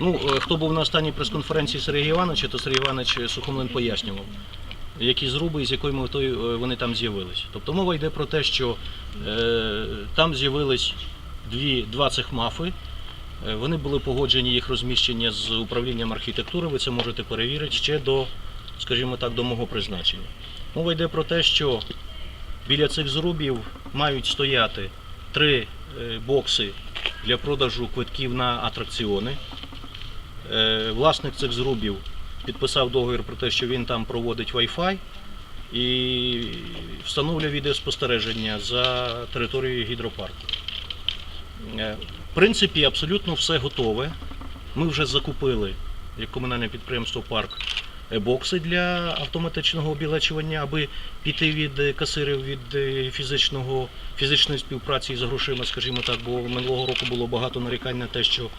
Ну, е, хто був на останній прес-конференції Сергія Івановича, то Сергій Іванович Сухомлин пояснював, які зруби і з якою метою е, вони там з'явились. Тобто мова йде про те, що е, там з'явились два цих мафи. Е, Вони були погоджені їх розміщення з управлінням архітектури. Ви це можете перевірити ще до, скажімо так, до мого призначення. Мова йде про те, що біля цих зрубів мають стояти три е, бокси для продажу квитків на атракціони. Е, Власник цих зрубів підписав договір про те, що він там проводить Wi-Fi і встановлює відеоспостереження за територією гідропарку. Е, В принципі, абсолютно все готове. Ми вже закупили, як комунальне підприємство Парк, бокси для автоматичного обілечування, аби піти від е, касирів від е, фізичного, фізичної співпраці з грошима, скажімо так, бо минулого року було багато нарікань на те, що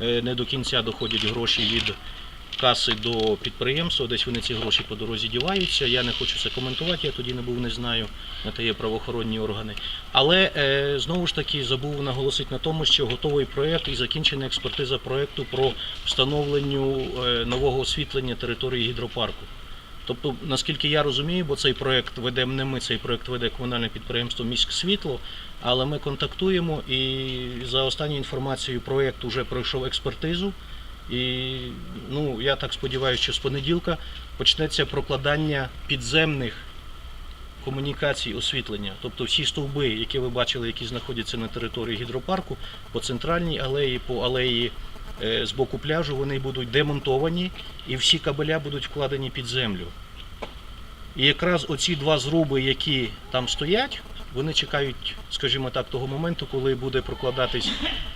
е, не до кінця доходять гроші від каси до підприємства, десь вони ці гроші по дорозі діваються. Я не хочу це коментувати, я тоді не був, не знаю, на те є правоохоронні органи. Але е, знову ж таки забув наголосити на тому, що готовий проєкт і закінчена експертиза проєкту про встановленню е, нового освітлення території гідропарку. Тобто, наскільки я розумію, бо цей проєкт ведемо не ми, цей проєкт веде комунальне підприємство Міськсвітло, але ми контактуємо і за останньою інформацією проєкт вже пройшов експертизу. І ну, я так сподіваюся, що з понеділка почнеться прокладання підземних комунікацій освітлення. Тобто всі стовби, які ви бачили, які знаходяться на території гідропарку, по центральній алеї, по алеї е, з боку пляжу, вони будуть демонтовані і всі кабеля будуть вкладені під землю. І якраз оці два зруби, які там стоять, вони чекають, скажімо так, того моменту, коли буде прокладатись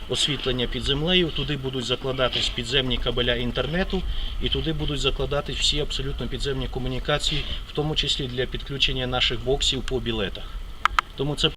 освітлення під землею, туди будуть закладатись підземні кабеля інтернету, і туди будуть закладатись всі абсолютно підземні комунікації, в тому числі для підключення наших боксів по білетах. Тому це